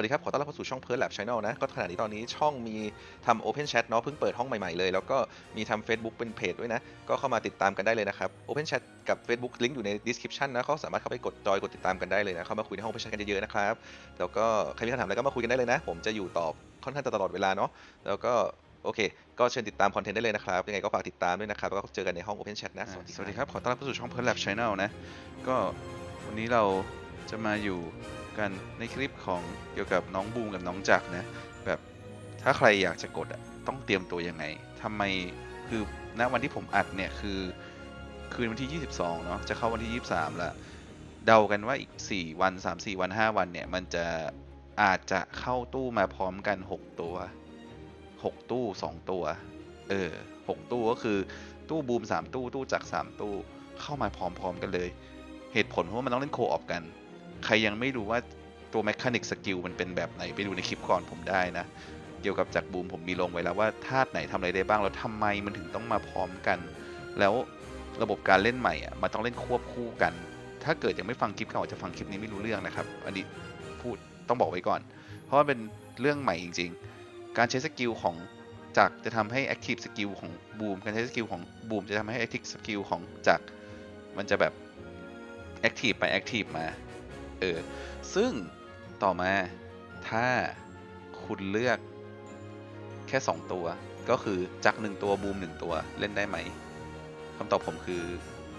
สวัสดีครับ ขอต้อนรับเข้าสู่ช่อง p e r Lab Channel นะ ก็ขณะนี้ตอนนี้ช่องมีทำ Open Chat เนาะเพิ่งเปิดห้องใหม่ๆเลย แล้วก็มีทำ Facebook เป็นเพจด้วยนะ ก็เข้ามาติดตามกันได้เลยนะครับ Open Chat กับ Facebook ลิงก์อยู่ใน description นะเขาสามารถเข้าไปกดจอยกดติดตามกันได้เลยนะ เข้ามาคุยในห้อง Open Chat กันเยอะๆนะครับ แล้วก็ใครมีคำถามอะไรก็มาคุยกันได้เลยนะ ผมจะอยู่ตอบค่อนข้างจะตลอดเวลาเนาะ แล้วก็โอเค ก็เชิญติดตามคอนเทนต์ได้เลยนะครับ ยังไงก็ฝากติดตามด้วยนะครับ แล้วก็เจอกันในห้อง Open Chat นะ สวัสดีสวัสดีครับ ขอต้อนรับเข้าสู่ช่อง p e r Lab Channel นะ ก็วันนี้เราจะมาอยู่ กันในคลิปของเกี่ยวกับน้องบูมกับน้องจักนะแบบถ้าใครอยากจะกดอะต้องเตรียมตัวยังไงทำไมคือณวันที่ผมอัดเนี่ยคือคืนวันที่ 22 เนาะจะเข้าวันที่ 23 แล้ว เดากันว่าอีก 4 วัน 3 4 วัน 5 วันเนี่ย มันจะอาจจะเข้าตู้มาพร้อมกัน 6 ตัว 6 ตู้ 2 ตัว เออ 6 ตู้ก็คือตู้บูม 3 ตู้ ตู้จัก 3 ตู้ เข้ามาพร้อมๆกันเลย เหตุผลเพราะว่ามันต้องเล่นโคออฟกัน ใครยังไม่รู้ว่าตัวแมคานิกสกิลมันเป็นแบบไหน ไปดูในคลิปก่อนผมได้นะ เกี่ยวกับจักบูมผมมีลงไว้แล้วว่าธาตุไหนทำอะไรได้บ้าง แล้วทำไมมันถึงต้องมาพร้อมกัน แล้วระบบการเล่นใหม่อะมันต้องเล่นควบคู่กัน ถ้าเกิดยังไม่ฟังคลิปเก่าจะฟังคลิปนี้ไม่รู้เรื่องนะครับ อันนี้พูดต้องบอกไว้ก่อน เพราะว่าเป็นเรื่องใหม่จริง ๆ การใช้สกิลของจักจะทำให้ Active สกิลของบูมการใช้สกิลของบูมจะทำให้ Active สกิลของจักมันจะแบบ Active ไป Active มา เออ ซึ่งต่อมาถ้าคุณเลือกแค่ 2 ตัว ก็คือจักหนึ่งตัวบูมหนึ่งตัวเล่นได้ไหมคำตอบผมคือ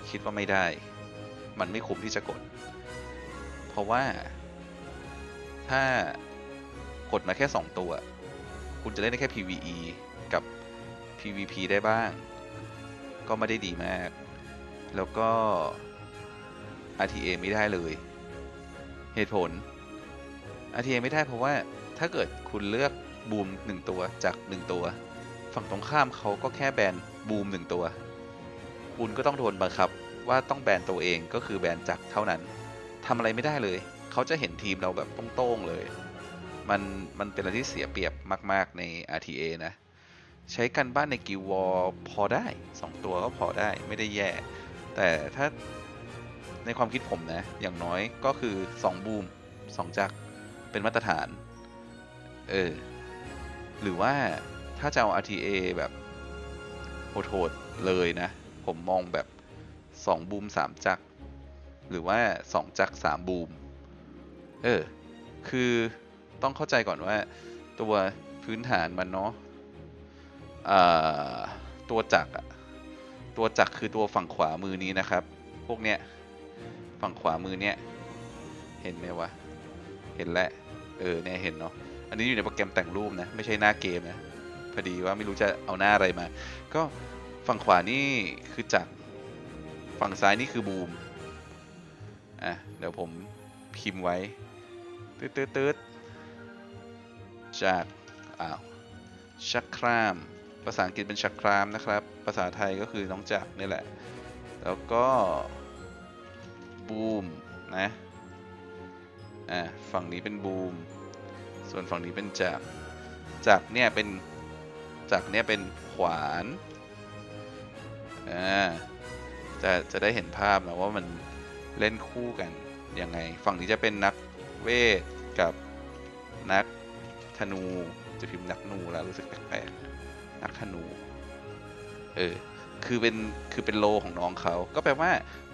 คิดว่าไม่ได้ มันไม่คุ้มที่จะกด เพราะว่าถ้ากดมาแค่ 2 ตัว คุณจะเล่นได้แค่ PVE กับ PVP ได้บ้าง ก็ไม่ได้ดีมาก แล้วก็ RTA ไม่ได้เลย เหตุผล RTA ไม่ได้เพราะว่าถ้าเกิดคุณเลือกบูมหนึ่งตัวจากหนึ่งตัว ฝั่งตรงข้ามเขาก็แค่แบนบูมหนึ่งตัว คุณก็ต้องโดนบังคับว่าต้องแบนตัวเองก็คือแบนจักเท่านั้นทำอะไรไม่ได้เลย เขาจะเห็นทีมเราแบบโต้งๆเลย มันมันเป็นอะไรที่เสียเปรียบมาก ๆ ใน RTA นะ ใช้กันบ้านในกิววอลพอได้ 2 ตัวก็พอได้ไม่ได้แย่ แต่ถ้า ในความคิดผมนะ อย่างน้อยก็คือ 2 บูม 2 จักรเป็นมาตรฐาน เออ หรือว่าถ้าจะเอา RTA แบบโหดๆเลยนะ ผมมองแบบ 2 บูม 3 จักรหรือว่า 2 จักร3บูม เออ คือต้องเข้าใจก่อนว่าตัวพื้นฐานมันเนาะตัวจักรตัวจักรคือตัวฝั่งขวามือนี้นะครับ พวกเนี้ย ฝั่งขวามือเนี้ยเห็นไหมวะ เห็นแล้วเออเนี่ยเห็นเนาะ อันนี้อยู่ในโปรแกรมแต่งรูปนะ ไม่ใช่หน้าเกมนะ พอดีว่าไม่รู้จะเอาหน้าอะไรมา ก็ฝั่งขวานี่คือจักร ฝั่งซ้ายนี่คือบูม อะ เดี๋ยวผมพิมพ์ไว้ตืดตืดตืดจากอ้าวชักคราม ภาษาอังกฤษเป็นชักครามนะครับ ภาษาไทยก็คือน้องจักรนี่แหละ แล้วก็ บูมนะอ่าฝั่งนี้เป็นบูม ส่วนฝั่งนี้เป็นจักรจักรเนี่ยเป็นจักรเนี่ยเป็นขวานอ่าจะจะได้เห็นภาพนะว่ามันเล่นคู่กันยังไง ฝั่งนี้จะเป็นนักเวทกับนักธนูจะพิมพ์นักนูแล้วรู้สึกแปลกๆนักธนูเออคือเป็นคือเป็นโลของน้องเขาก็แปลว่า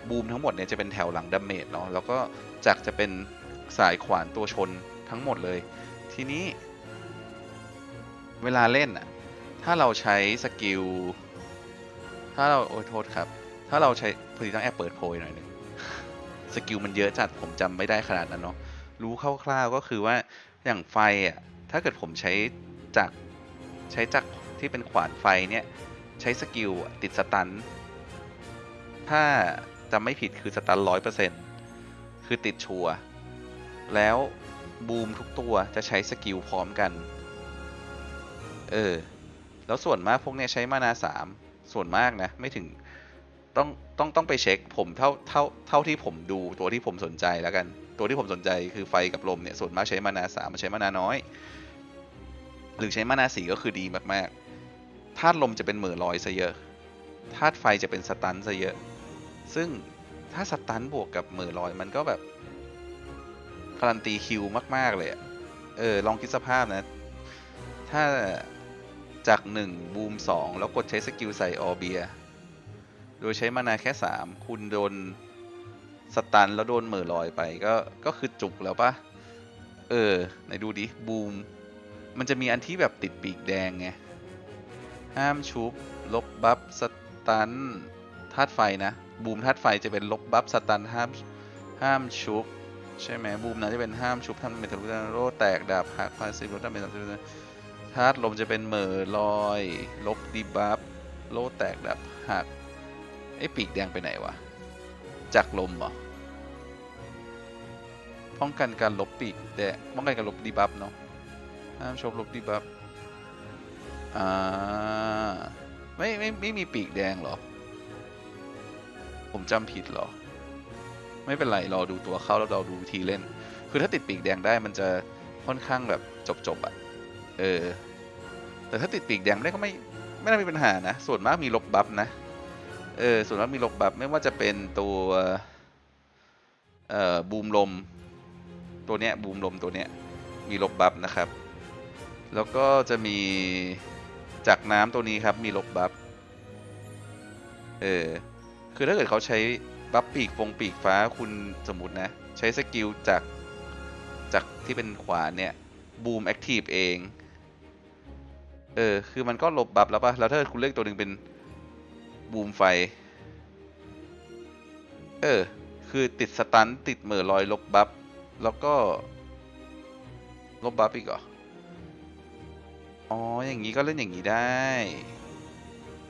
บูมทั้งหมดเนี่ยจะเป็นแถวหลังดาเมจเนาะแล้วก็จักรจะเป็นสายขวานตัวชนทั้งหมดเลย ทีนี้ เวลาเล่นอะถ้าเราใช้สกิลถ้าเราโอ้ยโทษครับ ถ้าเราใช้พอดีต้องแอบเปิดโพยหน่อยนึงสกิลมันเยอะจัดผมจำไม่ได้ขนาดนั้นเนาะรู้คร่าวๆก็คือว่าอย่างไฟอะถ้าเกิดผมใช้จักรใช้จักรที่เป็นขวานไฟเนี่ยใช้สกิลติดสตันถ้า จำไม่ผิดคือสตันร้อยเปอร์เซ็นต์คือติดชัวร์แล้วบูมทุกตัวจะใช้สกิลพร้อมกัน เออ แล้วส่วนมากพวกเนี้ยใช้มานาสามส่วนมากนะ ไม่ถึงต้องต้องต้องไปเช็คผมเท่าเท่าเท่าที่ผมดูตัวที่ผมสนใจแล้วกัน ตัวที่ผมสนใจคือไฟกับลมเนี่ยส่วนมากใช้มานาสามมันใช้มานาน้อย หรือใช้มานาสีก็คือดีมากๆธาตุลมจะเป็นเหมือลอยซะเยอะธาตุไฟจะเป็นสตันซะเยอะ ซึ่งถ้าสตันบวกกับเมือลอยมันก็แบบการันตีคิวมาก ๆ เลยอะเออ ลองคิดสภาพนะ ถ้าจากหนึ่งบูมสองแล้วกดใช้สกิลใส่ออเบีย โดยใช้มานาแค่สามคุณโดนสตันแล้วโดนเหม่อลอยไปก็ก็คือจุกแล้วปะเออไหนดูดิ บูม มันจะมีอันที่แบบติดปีกแดงไง ห้ามชุบ ลบบัฟสตันธาตุไฟนะ บูมธาตุไฟจะเป็นลบบัฟสตันห้ามห้ามชุบใช่ไหมบูมนะจะเป็นห้ามชุบทำเป็นทะลุโรแตกดาบหักพาซิฟลดดาเมจสามสิบธาตุลมจะเป็นเหม่อลอย ลบดีบัฟโลแตกดาบหักไอ้ปีกแดงไปไหนวะจากลมเหรอป้องกันการลบปีกแดงป้องกันการลบดีบัฟเนาะห้ามชบลบดีบัฟอ่าไม่ไม่ไม่มีปีกแดงหรอ ผมจำผิดเหรอ ไม่เป็นไรรอดูตัวเข้าแล้วเราดูวิธีเล่น คือถ้าติดปีกแดงได้มันจะค่อนข้างแบบจบๆอะ่ะ เออ แต่ถ้าติดปีกแดงได้ก็ไม่ไม่น่ามีปัญหานะ ส่วนมากมีลบบัฟนะ เออ ส่วนมากมีลบบัฟไม่ว่าจะเป็นตัว เอ่อ บูมลม ตัวเนี้ยบูมลมตัวเนี้ยมีลบบัฟนะครับ แล้วก็จะมีจากน้ำตัวนี้ครับมีลบบัฟ เออ คือถ้าเกิดเขาใช้บัฟปีกฟงปีกฟ้าคุณสมมตินะ ใช้สกิลจากจากที่เป็นขวานเนี่ยบูมแอคทีฟเอง เออ คือมันก็ลบบัฟแล้วปะแล้วถ้าคุณเลือกตัวหนึ่งเป็นบูมไฟ เออ คือติดสตันติดเหม่อลอยลบบัฟ แล้วก็ ลบบัฟอีกเหรอ อ๋อ อย่างนี้ก็เล่นอย่างนี้ได้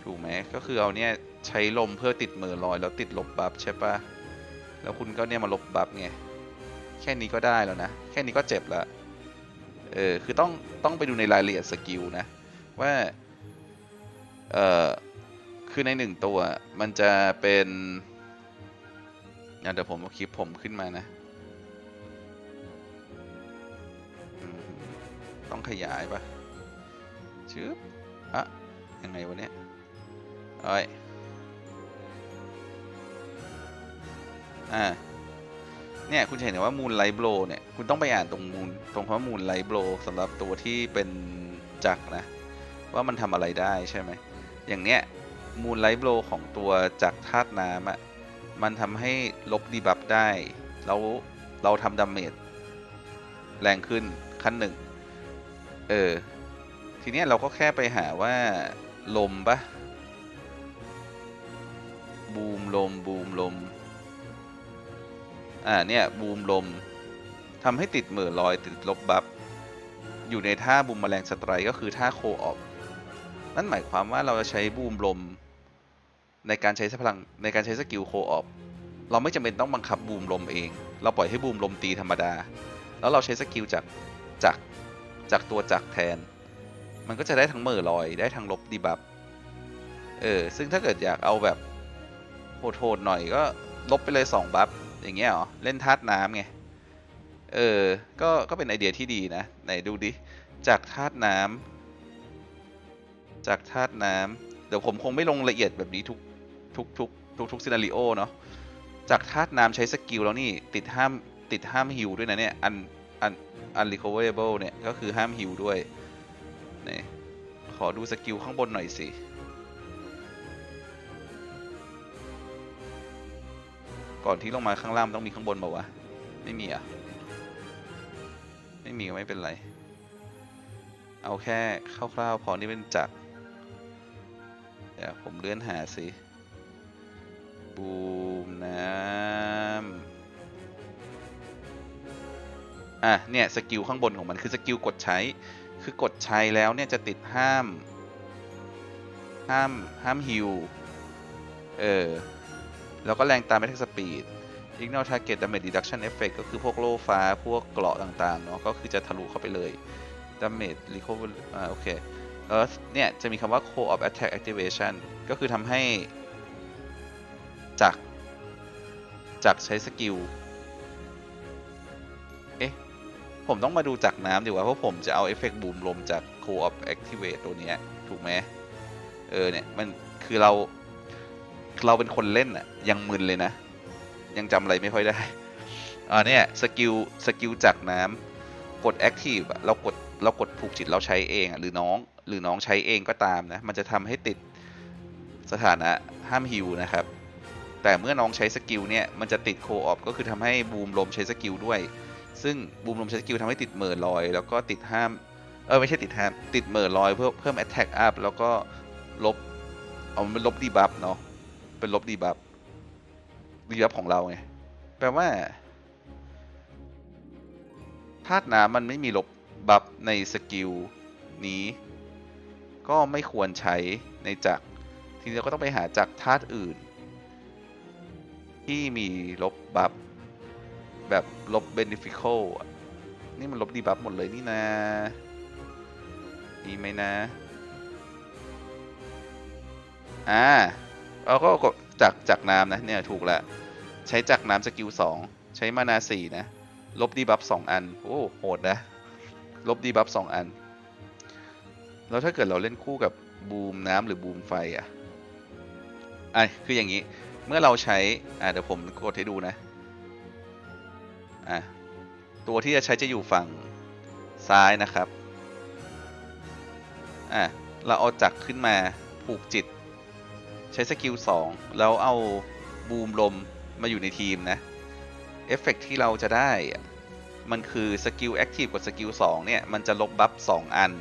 ถูกไหม ก็คือเอาเนี่ย ใช้ลมเพื่อติดมือลอยแล้วติดลบบัฟใช่ปะแล้วคุณก็เนี่ยมาลบบัฟไง แค่นี้ก็ได้แล้วนะ แค่นี้ก็เจ็บล้วเออ คือต้องต้องไปดูในรายละเอียดสกิลนะ ว่า เออคือในหนึ่งตัวมันจะเป็นเดี๋ยวผมเอาคลิปผมขึ้นมานะ ต้องขยายปะชึบออะยังไงวะเนี่ยเอ้ย อ่าเนี่ยคุณจะเห็นว่ามูนไลท์โบลเนี่ยคุณต้องไปอ่านตรงมูนตรงคำว่ามูนไลท์โบลสำหรับตัวที่เป็นจักรนะ ว่ามันทำอะไรได้ใช่ไหมอย่างเนี้ยมูนไลท์โบลของตัวจักรธาตุน้ำอะมันทำให้ลบดีบัฟได้แล้วเราทำดาเมจแรงขึ้นขั้นหนึ่งเออ ทีเนี้ยเราก็แค่ไปหาว่าลมปะบูมลมบูมลม อ่าเนี่ยบูมลมทำให้ติดเหม่อลอยติดลบบัฟอยู่ในท่าบูมแมลงสไตร์ก็คือท่าโคออฟนั่นหมายความว่าเราจะใช้บูมลม ในการใช้พลังในการใช้สกิลโคออฟเราไม่จำเป็นต้องบังคับบูมลมเอง เราปล่อยให้บูมลมตีธรรมดา แล้วเราใช้สกิลจากจากจากตัวจักแทน มันก็จะได้ทั้งเหม่อลอยได้ทั้งลบดีบัฟเออซึ่งถ้าเกิดอยากเอาแบบโหดๆหน่อยก็ลบไปเลย 2 บัฟ อย่างเงี้ยเหรอ เล่นธาตุน้ำไง เออ ก็ ก็เป็นไอเดียที่ดีนะ ไหนดูดิ จากธาตุน้ำ จากธาตุน้ำ เดี๋ยวผมคงไม่ลงละเอียดแบบนี้ทุก ทุกทุกทุกทุกซีนารีโอเนาะ จากธาตุน้ำใช้สกิลแล้วนี่ ติดห้าม ติดห้ามฮิวด้วยนะเนี่ย อัน อัน อัน recoverable เนี่ย ก็คือห้ามฮิวด้วย นี่ ขอดูสกิลข้างบนหน่อยสิ ก่อนที่ลงมาข้างล่างต้องมีข้างบนบอกว่าวะไม่มีอะไม่มีก็ไม่เป็นไร เอาแค่คร่าวๆพอนี่เป็นจักรเดี๋ยวผมเลื่อนหาสิบูมน้ำอะเนี่ยสกิลข้างบนของมันคือสกิลกดใช้ คือกดใช้แล้วเนี่ยจะติดห้าม ห้ามห้ามฮิวเออ แล้วก็แรงตาม attack speed ignore target damage reduction effect ก็คือพวกโล่ฟ้าพวกเกราะต่างๆเนาะก็คือจะทะลุเข้าไปเลย damage recover อ่าโอเคเออเนี่ยจะมีคำว่า co-op attack activation ก็คือทำให้จากจากใช้สกิล เอ๊ะ ผมต้องมาดูจากน้ำดีกว่า เพราะผมจะเอาเอฟเฟกต์บูมลมจาก co-op activate ตัวเนี้ยถูกไหมเออเนี่ย มันคือเรา เราเป็นคนเล่นอะยังมึนเลยนะ ยังจำอะไรไม่ค่อยได้อ่าเนี่ยสกิลสกิลจากน้ำกด active อะเรากดเรากดผูกจิตเราใช้เองอะหรือน้องหรือน้องใช้เองก็ตามนะ มันจะทำให้ติดสถานะห้ามฮิวนะครับ แต่เมื่อน้องใช้สกิลเนี่ยมันจะติดโคออฟก็คือทำให้บูมลมใช้สกิลด้วย ซึ่งบูมลมใช้สกิลทำให้ติดเหม่อลอย แล้วก็ติดห้ามเออไม่ใช่ติดห้ามติดเหม่อลอยเพื่อเพิ่ม attack up แล้วก็ลบเอามันเป็นลบดีบัฟเนาะ เป็นลบดีบัฟดีบัฟของเราไง แปลว่าธาตุน้ำมันไม่มีลบบัฟในสกิลนี้ ก็ไม่ควรใช้ในจักรทีนี้เราก็ต้องไปหาจักรธาตุอื่น ที่มีลบบัฟแบบลบเบนฟิคอลนี่มันลบดีบัฟหมดเลยนี่นะมีไหมนะ อ่า เราก็กดจากจากน้ำนะเนี่ยถูกแล้วใช้จากน้ำสกิลสองใช้มานาสี่นะ ลบดีบัฟสองอัน โอ้โหดนะ ลบดีบัฟสองอัน แล้วถ้าเกิดเราเล่นคู่กับบูมน้ำหรือบูมไฟอะอะคืออย่างนี้ เมื่อเราใช้ อะเดี๋ยวผมกดให้ดูนะ อะ ตัวที่จะใช้จะอยู่ฝั่งซ้ายนะครับ อะ เราเอาจักขึ้นมาผูกจิต ช้สกิล2แล้วเอาบูมลมมาอยู่ในทีมนะเอฟเฟกต์ที่เราจะได้ มันคือสกิลแอคทีฟกับสกิล2เนี่ย มันจะลบบัฟ2อัน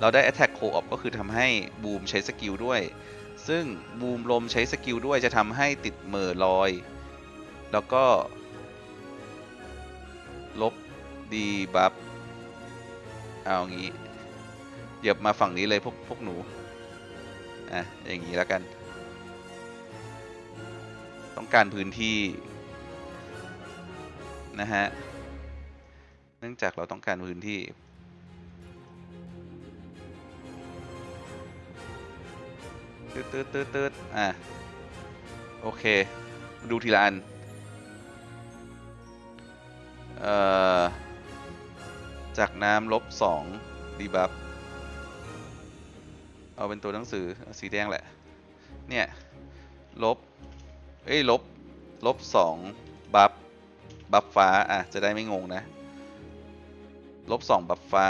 เราได้ Attack Co-op ก็คือทำให้บูมใช้สกิลด้วย ซึ่งบูมลมใช้สกิลด้วยจะทำให้ติดเหมอลอย แล้วก็ ลบดีบัฟเอางี้เหยียบมาฝั่งนี้เลยพวกพวกหนู อะ อย่างนี้แล้วกัน ต้องการพื้นที่นะฮะ เนื่องจากเราต้องการพื้นที่ ตืดตืดตืดตืดอะ โอเค ดูทีละอัน เอ่อ จากน้ำลบสองดีบัฟ เอาเป็นตัวหนังสือ สีแดงแหละ เนี่ย เอ้ยลบลบสองบัฟบัฟฟ้าอะจะได้ไม่งงนะลบสองบัฟฟ้า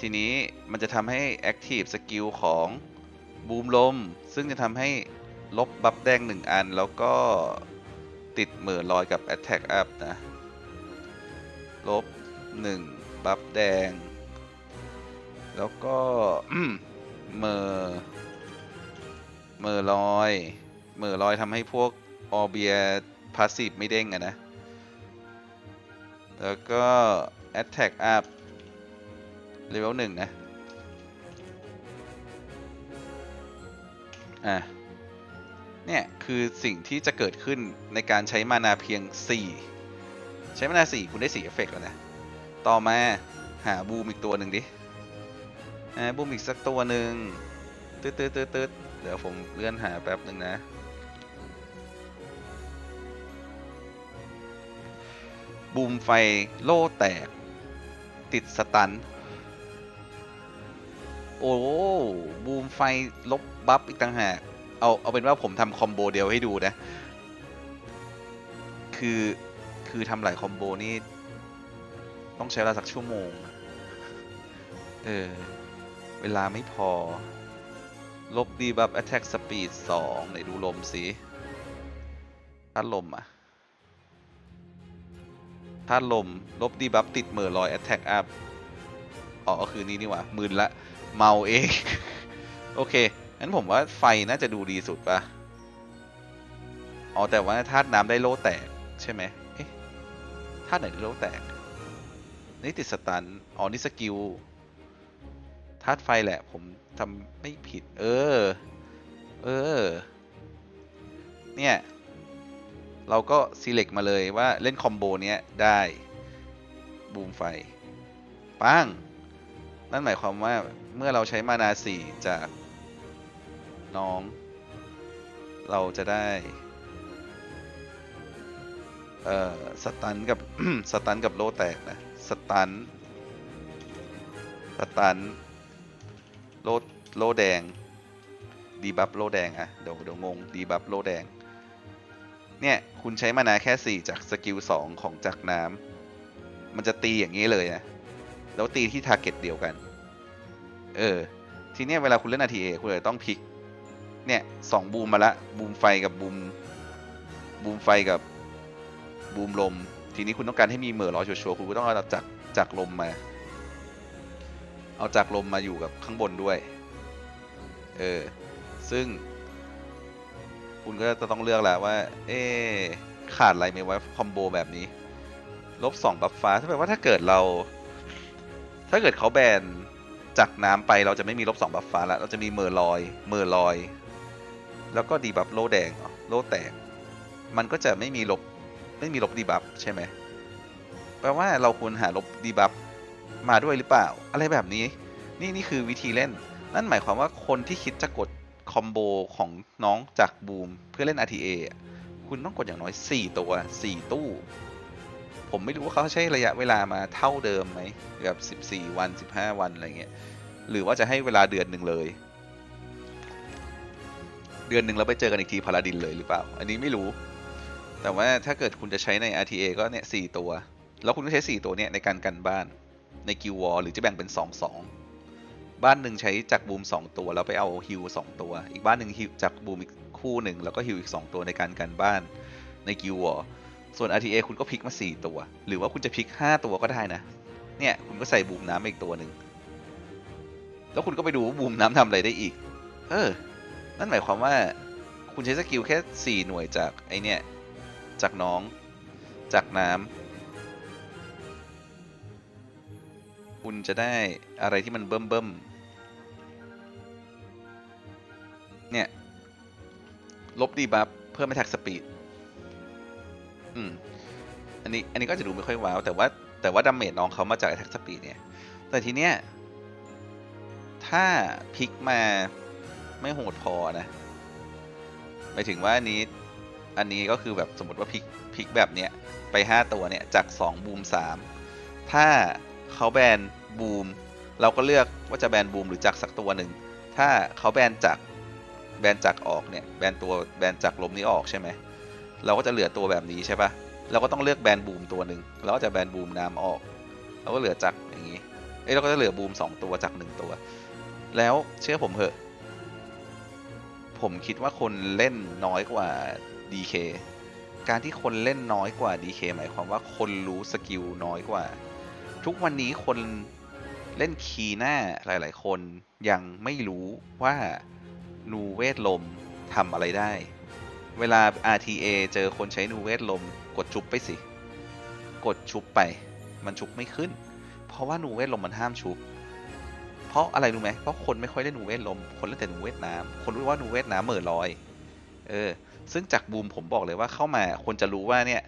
ทีนี้มันจะทำให้ Active Skill ของบูมลม ซึ่งจะทำให้ลบบัฟแดงหนึ่งอัน แล้วก็ติดเหมือลอยกับ Attack Up นะ ลบหนึ่งบัฟแดง แล้วก็เมอเมอร์ลอย เมอร์ลอยทำให้พวกออเบียพาสซีฟไม่เด้งอะนะ แล้วก็ Attack Up เลเวลหนึ่งนะ อะ เนี่ย คือสิ่งที่จะเกิดขึ้นในการใช้มานาเพียง 4 ใช้มานา4คุณได้4เอฟเฟกต์แล้วนะ ต่อมาหาบูมอีกตัวหนึ่งดิอ่าบูมอีกสักตัวหนึ่งตืดตืดตืดตืดเดี๋ยวผมเลื่อนหาแป๊บหนึ่งนะ บูมไฟโล่แตก ติดสตัน โอ้บูมไฟลบบัฟอีกต่างหาก เอา เอาเป็นว่าผมทำคอมโบเดียวให้ดูนะ คือ คือทำหลายคอมโบนี่ ต้องใช้เวลาสักชั่วโมง เออ เวลาไม่พอ ลบดีบัฟ attack speed 2ไหนดูลมสิถ้าลมอะ ถ้าลม ลบดีบัฟติดเหม่อลอย attack up อ๋อก็คือนี้นี่หว่ามึนละ เมาเอง โอเค งั้นผมว่าไฟน่าจะดูดีสุดปะอ๋อ แต่ว่าธาตุน้ำได้โล่แตก ใช่ไหมเอ๊ะธาตุไหนได้โล่แตก นี่ติดสตัน อ๋อ นี่สกิลธาตุไฟแหละ ผมทำไม่ผิด เออ เออ เนี่ย เราก็ select มาเลยว่าเล่นคอมโบเนี้ยได้บูมไฟปังนั่นหมายความว่าเมื่อเราใช้มานาสี่จากน้อง เราจะได้ เอ่อสตันกับ สตันกับโลแตกนะสตันสตันโลโลแดง ดีบัฟโลแดงอะเดี๋ยวเดี๋ยวงง ดีบัฟโลแดง เนี่ย คุณใช้มานาแค่ 4 จากสกิล 2 ของจากน้ำมันจะตีอย่างนี้เลยนะ แล้วตีที่ทาร์เก็ตเดียวกัน เออ ทีเนี้ยเวลาคุณเล่น RTA คุณเลยต้องพลิก เนี่ยสองบูมมาละ บูมไฟกับบูม บูมไฟกับบูมลม ทีนี้คุณต้องการให้มีเหม่อลอยชัวร์คุณก็ต้องเอาจากจากลมมา เอาจากลมมาอยู่กับข้างบนด้วย เออ ซึ่ง คุณก็จะต้องเลือกแหล้วว่า เอ๊ขาดอะไรไหมว่าคอมโบแบบนี้ ลบสองบัฟฟ้าถ้าแปลว่าถ้าเกิดเรา ถ้าเกิดเขาแบนจากน้ำไปเราจะไม่มีลบสองบัฟฟ้าแล้ว เราจะมีเมอร์ลอย เมอร์ลอย แล้วก็ดีบัฟโลแดงหรอโลแตก มันก็จะไม่มีลบ ไม่มีลบดีบัฟใช่ไหม แปลว่าเราควรหาลบดีบัฟมาด้วยหรือเปล่า อะไรแบบนี้ นี่นี่คือวิธีเล่น นั่นหมายความว่าคนที่คิดจะกด คอมโบของน้องจากบูมเพื่อเล่น RTA อคุณต้องกดอย่างน้อย 4 ตัว 4 ตู้ ผมไม่รู้ว่าเขาใช้ระยะเวลามาเท่าเดิมไหมแบบ 14 วัน 15 วัน อะไรเงี้ย หรือว่าจะให้เวลาเดือนหนึ่งเลย เดือนหนึ่งเราไปเจอกันอีกทีพาราดินเลยหรือเปล่า อันนี้ไม่รู้ แต่ว่าถ้าเกิดคุณจะใช้ใน RTA ก็เนี่ยสตัว แล้วคุณก็ใช้ 4 ตัวเนี่ยในการกันบ้านในกิววอลหรือจะแบ่งเป็น 2 2 บ้านหนึ่งใช้จากบูม 2 ตัวแล้วไปเอาฮิว2ตัว อีกบ้านหนึ่งฮิวจากบูมอีกคู่หนึ่งแล้วก็ฮิวอีก 2 ตัวในการกันบ้านในกิววอส่วน RTA คุณก็พลิกมา 4 ตัว หรือว่าคุณจะพลิก 5 ตัวก็ได้นะ เนี่ยคุณก็ใส่บูมน้ำมาอีกตัวหนึ่งแล้วคุณก็ไปดูว่าบูมน้ำทำอะไรได้อีก เออ นั่นหมายความว่าคุณใช้สกิลแค่ 4 หน่วยจากไอเนี่ย จากน้อง จากน้ำ คุณจะได้อะไรที่มันเบิ่มเบิ่ม เนี่ย ลบดีบัฟเพิ่มไม่ทักสปีด อืม อันนี้ อันนี้ก็จะดูไม่ค่อยว้าว แต่ว่า แต่ว่าดาเมจน้องเขามาจากแท็กสปีดเนี่ย แต่ทีเนี้ย ถ้าพลิกมาไม่โหดพอนะ หมายถึงว่าอันนี้ อันนี้ก็คือแบบสมมติว่าพลิกพลิกแบบเนี้ย ไป 5 ตัวเนี่ย จาก 2 บูม 3 ถ้าเขาแบนบูม เราก็เลือกว่าจะแบนบูมหรือจักสักตัวหนึ่ง ถ้าเขาแบนจาก แบนจากรออกเนี่ยแบนตัวแบนจากรลมนี้ออกใช่ไหมเราก็จะเหลือตัวแบบนี้ใช่ปะเราก็ต้องเลือกแบนบูมตัวหนึ่งแล้วก็จะแบนบูมน้ำออกเราก็เหลือจักรอย่างนี้เอ้ยเราก็จะเหลือบูมสองตัวจากหนึ่งตัว แล้วเชื่อผมเหอะ ผมคิดว่าคนเล่นน้อยกว่า DK การที่คนเล่นน้อยกว่า DK หมายความว่าคนรู้สกิลน้อยกว่า ทุกวันนี้คนเล่นคีหน้าหลาย ๆ คนยังไม่รู้ว่า นูเวทลมทำอะไรได้ เวลา RTA เจอคนใช้นูเวทลม กดชุบไปสิ กดชุบไป มันชุบไม่ขึ้น เพราะว่านูเวทลมมันห้ามชุบ เพราะอะไรรู้ไหมเพราะคนไม่ค่อยเล่นนูเวทลม คนเล่นแต่นูเวทน้ำคนรู้ว่านูเวทน้ำเหม่อลอย เออ ซึ่งจากบูมผมบอกเลยว่าเข้ามาคนจะรู้ว่าเนี่ย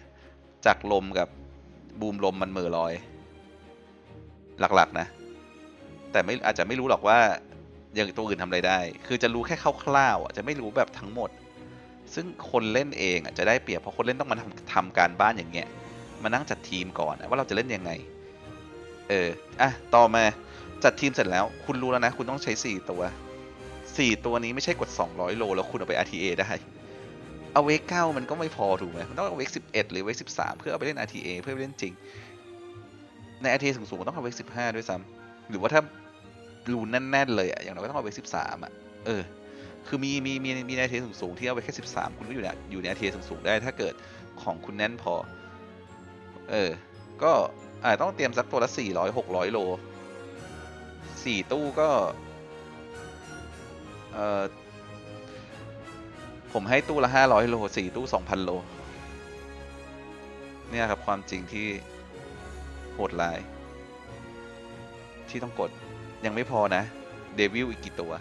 จากลมกับบูมลมมันเหม่อลอย หลักๆนะ แต่ไม่อาจจะไม่รู้หรอกว่า อย่างตัวอื่นทำอะไรได้ คือจะรู้แค่คร่าวๆอะจะไม่รู้แบบทั้งหมด ซึ่งคนเล่นเองอะจะได้เปรียบเพราะคนเล่นต้องมาทำทำการบ้านอย่างเงี้ยมานั่งจัดทีมก่อนว่าเราจะเล่นยังไง เอออะต่อมาจัดทีมเสร็จแล้ว คุณรู้แล้วนะ คุณต้องใช้ 4 ตัว 4 ตัวนี้ไม่ใช่กด 200 โล แล้วคุณเอาไป RTA ได้เอาเวกเก้ามันก็ไม่พอถูกไหมมันต้องเอาเวกสิบเอ็ดหรือเวกสิบสามเพื่อเอาไปเล่น RTA เพื่อไปเล่นจริง ใน RTA สูงๆต้องเอาเวกสิบห้าด้วยซ้ำหรือว่าถ้า รูนแน่นๆเลยอะอย่างน้อยก็ต้องเอาเวกสิบสามอะเออ คือมีมีมีมีใน RTA สูงๆที่เอาไว้แค่สิบสามคุณก็อยู่ในอยู่ใน RTA สูงๆได้ ถ้าเกิดของคุณแน่นพอ เออ ก็อาจต้องเตรียมสักตัวละสี่ร้อยหกร้อยโลสี่ตู้ก็ เออผมให้ตู้ละห้าร้อยโลสี่ตู้สองพันโล เนี่ยครับความจริงที่โหดร้าย ที่ต้องกด ยังไม่พอนะ เดวิลอีกกี่ตัว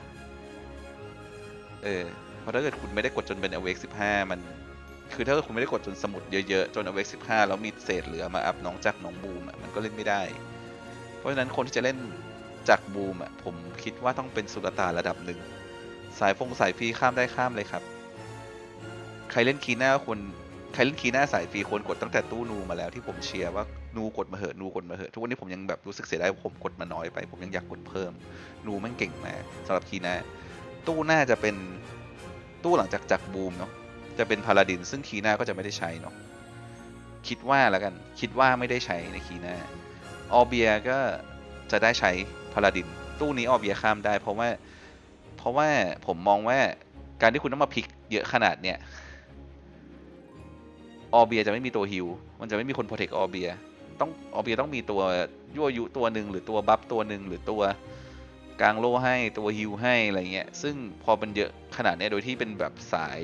เออ เพราะถ้าเกิดคุณไม่ได้กดจนเป็นอเวกสิบห้ามัน คือถ้าเกิดคุณไม่ได้กดจนสมุดเยอะๆ จนอเวกสิบห้าแล้วมีเศษเหลือมาอัพน้องจากน้องบูมอะมันก็เล่นไม่ได้ เพราะฉะนั้นคนที่จะเล่นจากบูมอะผมคิดว่าต้องเป็นสุลต่านระดับหนึ่ง สายฟงสายฟีข้ามได้ข้ามเลยครับ ใครเล่นคีน้าควร ใครเล่นคีย์หน้าสายฟรีควรกดตั้งแต่ตู้นูมาแล้วที่ผมเชียร์ว่านูกดมาเหอะนูกดมาเหอะทุกวันนี้ผมยังแบบรู้สึกเสียดายผมกดมาน้อยไป ผมยังอยากกดเพิ่ม นูแมันเก่งมากสำหรับคีย์หน้า ตู้หน้าจะเป็นตู้หลังจากจากบูมเนาะจะเป็นพาราดินซึ่งคีย์หน้าก็จะไม่ได้ใช้เนาะคิดว่าแล้วกันคิดว่าไม่ได้ใช้ในคีหน้าออเบียก็จะได้ใช้พาราดิน ตู้นี้ออเบียข้ามได้ เพราะว่าเพราะว่าผมมองว่าการที่คุณต้องมาพลิกเยอะขนาดเนี้ย ออเบียจะไม่มีตัวฮิวมันจะไม่มีคนโปรเทคออเบียต้องออเบียต้องมีตัวยั่วยุตัวหนึ่งหรือตัวบัฟตัวหนึ่งหรือตัวกลางโล่ให้ตัวฮิวให้อะไรเงี้ย ซึ่งพอมันเยอะขนาดนี้โดยที่เป็นแบบสาย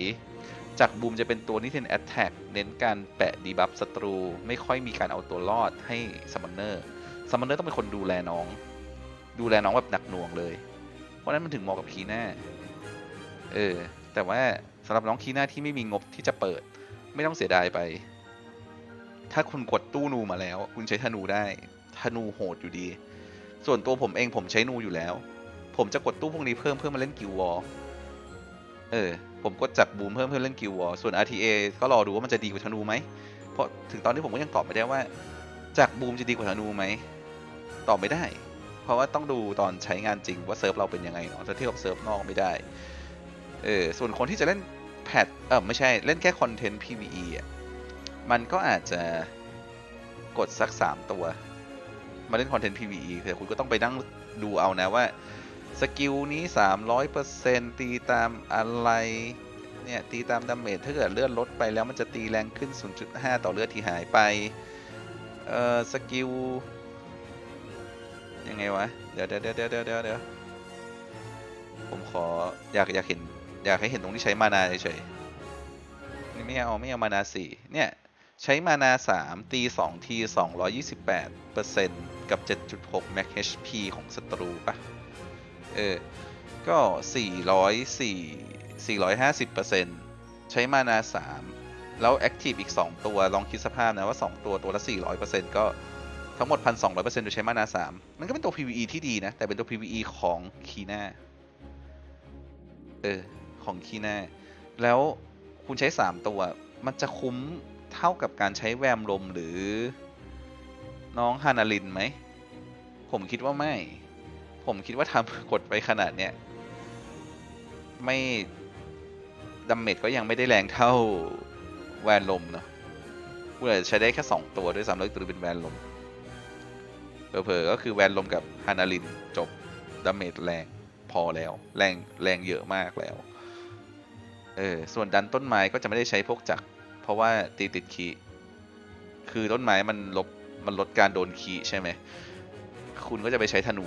จากบูมจะเป็นตัวที่เน้นแอตแทกเน้นการแปะดีบัฟศัตรู ไม่ค่อยมีการเอาตัวรอดให้ซัมมอนเนอร์ซัมมอนเนอร์ต้องเป็นคนดูแลน้อง ดูแลน้องแบบหนักหน่วงเลย เพราะฉะนั้นมันถึงเหมาะกับคีน่าเออแต่ว่าสำหรับน้องคีน่าที่ไม่มีงบที่จะเปิด ไม่ต้องเสียดายไป ถ้าคุณกดตู้นูมาแล้ว คุณใช้ธนูได้ ธนูโหดอยู่ดี ส่วนตัวผมเองผมใช้นูอยู่แล้ว ผมจะกดตู้พวกนี้เพิ่มเพื่อมาเล่นกิววอลเออ ผมกดจากบูมเพิ่มเพื่อเล่นกิววอลส่วน RTA ก็รอดูว่ามันจะดีกว่าธนูไหม เพราะถึงตอนนี้ผมก็ยังตอบไม่ได้ว่า จากบูมจะดีกว่าธนูไหม ตอบไม่ได้ เพราะว่าต้องดูตอนใช้งานจริงว่าเซิร์ฟเราเป็นยังไงเนาะถ้าเทียบกับเซิร์ฟนอกไม่ได้ เออ ส่วนคนที่จะเล่น แพทเออไม่ใช่เล่นแค่คอนเทนต์ PVE อะมันก็อาจจะกดสัก 3 ตัว มาเล่นคอนเทนต์ PVE คือคุณก็ต้องไปนั่งดูเอานะว่า สกิลนี้ 300%ตีตามอะไร เนี่ย ตีตามดาเมจถ้าเกิดเลือดลดไปแล้วมันจะตีแรงขึ้น 0.5 ต่อเลือดที่หายไป เอ่อ สกิล ยังไงวะ เดี๋ยวเดี๋ยวเดี๋ยวเดี๋ยวเดี๋ยวเดี๋ยวผมขออยากอยากเห็น อยากให้เห็นตรงที่ใช้มานาเฉยๆนี่ไม่เอาไม่เอามานาสี่เนี่ยใช้มานาสามตีสองทีสองร้อยยี่สิบแปดเปอร์เซ็นต์กับเจ็ดจุดหก max HP ของศัตรูปะเออ ก็สี่ร้อยสี่สี่ร้อยห้าสิบเปอร์เซ็นต์ใช้มานาสามแล้วแอคทีฟอีกสองตัว ลองคิดสภาพนะว่าสองตัวตัวละสี่ร้อยเปอร์เซ็นต์ก็ทั้งหมดพันสองร้อยเปอร์เซ็นต์โดยใช้มานาสามมันก็เป็นตัว PVE ที่ดีนะ แต่เป็นตัว PVE ของคีน่าเออ ของคีน่าแล้วคุณใช้ 3 ตัว มันจะคุ้มเท่ากับการใช้แวมลมหรือน้องฮานาลินไหม ผมคิดว่าไม่ ผมคิดว่าทำกดไปขนาดเนี้ย ไม่ดัมเมจก็ยังไม่ได้แรงเท่าแวนลมเนาะคุณอาจจะใช้ได้แค่ 2 ตัวด้วยซ้ำแล้วตัวเป็นแวนลมเผลอๆก็คือแวนลมกับฮานาลินจบดัมเมจแรงพอแล้ว แรงแรงเยอะมากแล้ว เออ ส่วนดันต้นไม้ก็จะไม่ได้ใช้พวกจักร เพราะว่าตีติดคีคือต้นไม้มันลบมันลดการโดนคีใช่ไหม คุณก็จะไปใช้ธนู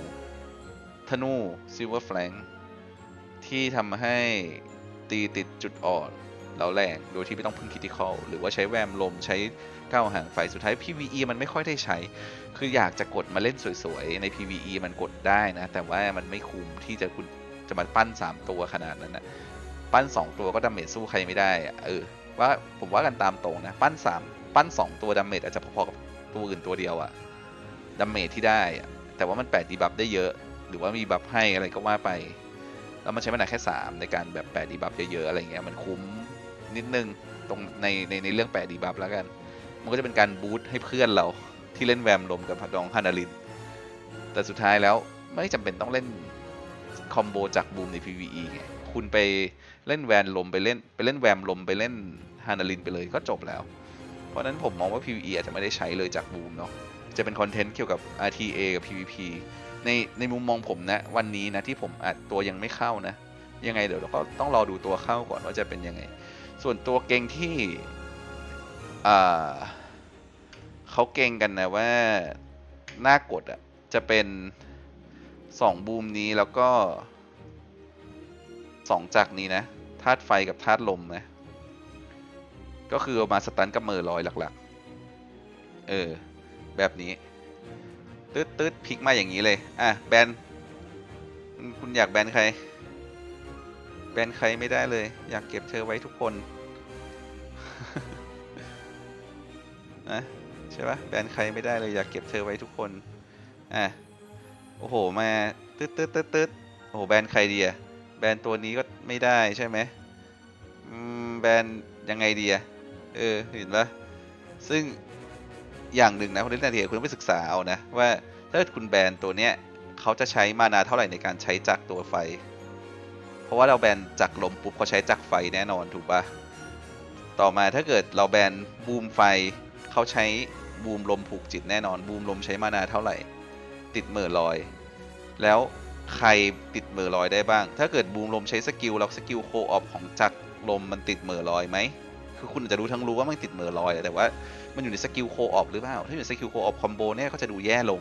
ธนูซิลเวอร์แฟลงที่ทำให้ตีติดจุดอ่อนแล้วแรงโดยที่ไม่ต้องพึ่งคิติคอลหรือว่าใช้แวมลมใช้ก้าวห่างไฟสุดท้าย PVE มันไม่ค่อยได้ใช้ คืออยากจะกดมาเล่นสวยๆ ใน PVE มันกดได้นะ แต่ว่ามันไม่คุ้มที่จะคุณจะมาปั้น 3 ตัวขนาดนั้นนะ ปั้น 2 ตัวก็ดาเมจสู้ใครไม่ได้เออว่าผมว่ากันตามตรงนะ ปั้น 3 ปั้น 2 ตัวดาเมจอาจจะพอๆกับตัวอื่นตัวเดียวอะดาเมจที่ได้อะแต่ว่ามันแปะดีบัฟได้เยอะ หรือว่ามีบัฟให้อะไรก็ว่าไป แล้วมันใช้มานาแค่ 3 ในการแบบแปะดีบัฟเยอะๆอะไรเงี้ยมันคุ้มนิดนึงตรงในในในเรื่องแปะดีบัฟแล้วกัน มันก็จะเป็นการบูสต์ให้เพื่อนเราที่เล่นแวมลมกับพัดดองฮานาลิน แต่สุดท้ายแล้วไม่จำเป็นต้องเล่นคอมโบจากบูมใน PVE ไง คุณไป เล่นแวนลมไปเล่นไปเล่นแวมลมไปเล่นฮานาลินไปเลยก็จบแล้ว เพราะนั้นผมมองว่า PVE อาจจะไม่ได้ใช้เลยจากบูมเนาะจะเป็นคอนเทนต์เกี่ยวกับ RTA กับ PVP ในในมุมมองผมนะวันนี้นะที่ผมอัดตัวยังไม่เข้านะ ยังไงเดี๋ยวเราก็ต้องรอดูตัวเข้าก่อนว่าจะเป็นยังไง ส่วนตัวเก่งที่เขาเก่งกันนะว่าหน้ากดอะจะเป็นสองบูมนี้แล้วก็ สองจากนี้นะธาตุไฟกับธาตุลมนะ ก็คือเอามาสตันกับเมอร์ลอยหลักๆ เออ แบบนี้ ตืดตืดพลิกมาอย่างนี้เลย อะ แบน คุณอยากแบนใคร แบนใครไม่ได้เลย อยากเก็บเธอไว้ทุกคนนะใช่ปะแบนใครไม่ได้เลยอยากเก็บเธอไว้ทุกคน อะ โอ้โห มาตึ๊ดตึ๊ดตึ๊ดตึ๊ดโอ้โห แบนใครดีอะ บนตัวนี้ก็ไม่ได้ใช่ไหมแบนยังไงดีอะเออเห็นปะซึ่งอย่างหนึ่งนะคนเล่นนาทีคุณต้องไปศึกษาเอานะว่าถ้าเกิดคุณแบนตัวเนี้ยเขาจะใช้มานาเท่าไหร่ในการใช้จักรตัวไฟ เพราะว่าเราแบนจักรลมปุ๊บเขาใช้จักรไฟแน่นอนถูกปะต่อมาถ้าเกิดเราแบนบูมไฟเขาใช้บูมลมผูกจิตแน่นอนบูมลมใช้มานาเท่าไหร่ ติดเหม่อลอย แล้ว ใครติดเหม่อลอยได้บ้าง ถ้าเกิดบูมลมใช้สกิลแล้วสกิลโคออฟของจักรลมมันติดเหม่อลอยไหมคือคุณอาจจะรู้ทั้งรู้ว่ามันติดเหม่อลอยแต่ว่ามันอยู่ในสกิลโคออฟหรือเปล่า ถ้าอยู่ในสกิลโคออฟคอมโบเนี่ยก็จะดูแย่ลง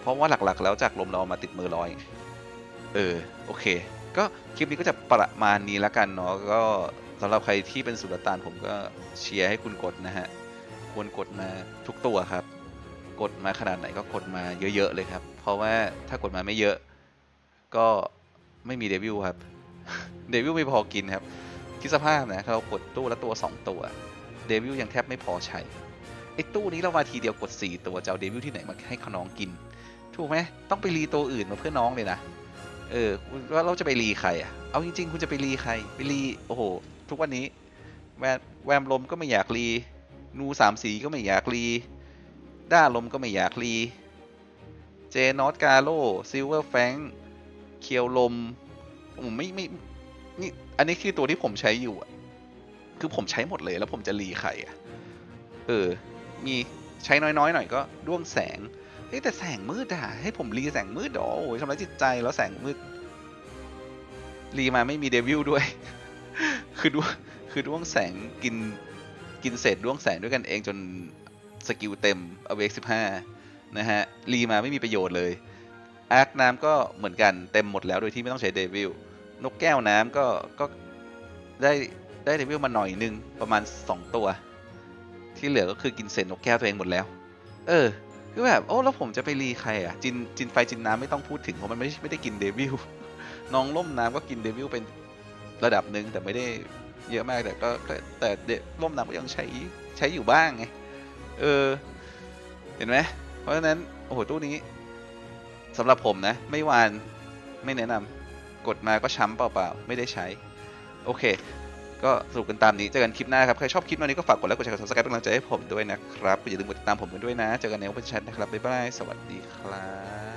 เพราะว่าหลักๆ แล้วจากรลมเรามาติดเหม่อลอย เออ โอเค ก็คลิปนี้ก็จะประมาณนี้แล้วกันเนาะ ก็สำหรับใครที่เป็นสุลต่านผมก็เชียร์ให้คุณกดนะฮะ ควรกดมาทุกตัวครับ กดมาขนาดไหนก็กดมาเยอะๆเลยครับ เพราะว่าถ้ากดมาไม่เยอะ ก็ไม่มีเดวิลครับ เดวิลไม่พอกินครับ คิดสภาพนะเรากดตู้ละตัว 2 ตัว เดวิลยังแทบไม่พอใช้ไอ้ตู้นี้เรามาทีเดียวกด 4 ตัวจะเอาเดวิลที่ไหนมาให้ขน้องกิน ถูกไหมต้องไปรีตัวอื่นมาเพื่อน้องเลยนะ เออว่าเราจะไปรีใครอะ เอาจริง ๆ คุณจะไปรีใคร ไปรีโอ้โห ทุกวันนี้แวแวมลมก็ไม่อยากรี นูสามสีก็ไม่อยากรี ด้าลมก็ไม่อยากรี เจนอตกาโลซิลเวอร์แฟง เคียวลมผมไม่ไม่นี่อันนี้คือตัวที่ผมใช้อยู่อะคือผมใช้หมดเลยแล้วผมจะรีใครอะเออ มีใช้น้อยๆหน่อยก็ด้วงแสงเฮ้แต่แสงมืดอะให้ผมรีแสงมืดเหรอโอ้ยทำร้ายจิตใจแล้วแสงมืดรีมาไม่มีเดวิลด้วย คือด้วงคือด้วงแสงกินกินเศษด้วงแสงด้วยกันเองจนสกิลเต็มอเวกสิบห้านะฮะรีมาไม่มีประโยชน์เลย อาร์คน้ำก็เหมือนกันเต็มหมดแล้วโดยที่ไม่ต้องใช้เดวิลนกแก้วน้ำก็ก็ได้ได้เดวิลมาหน่อยนึงประมาณ 2 ตัว ที่เหลือก็คือกินเศษนกแก้วตัวเองหมดแล้ว เออ คือแบบโอ้แล้วผมจะไปรีใครอะจินจินไฟจินน้ำไม่ต้องพูดถึงเพราะมันไม่ไม่ได้กินเดวิลน้องล่มน้ำก็กินเดวิลเป็นระดับหนึ่งแต่ไม่ได้เยอะมากแต่ก็แต่เดล่มน้ำก็ยังใช้ใช้อยู่บ้างไงเออ เห็นไหมเพราะฉะนั้นโอ้โหตู้นี้ สำหรับผมนะ ไม่วานไม่แนะนำกดมาก็ช้ำเปล่าๆ ไม่ได้ใช้ โอเค ก็สรุปกันตามนี้ เจอกันคลิปหน้าครับ ใครชอบคลิปนี้ก็ฝากกดไลค์กดแชร์กดซับสไครป์เป็นกำลังใจให้ผมด้วยนะครับอย่าลืมกดติดตามผมด้วยนะ เจอกันใน Open Chat นะครับบ๊ายบายสวัสดีครับ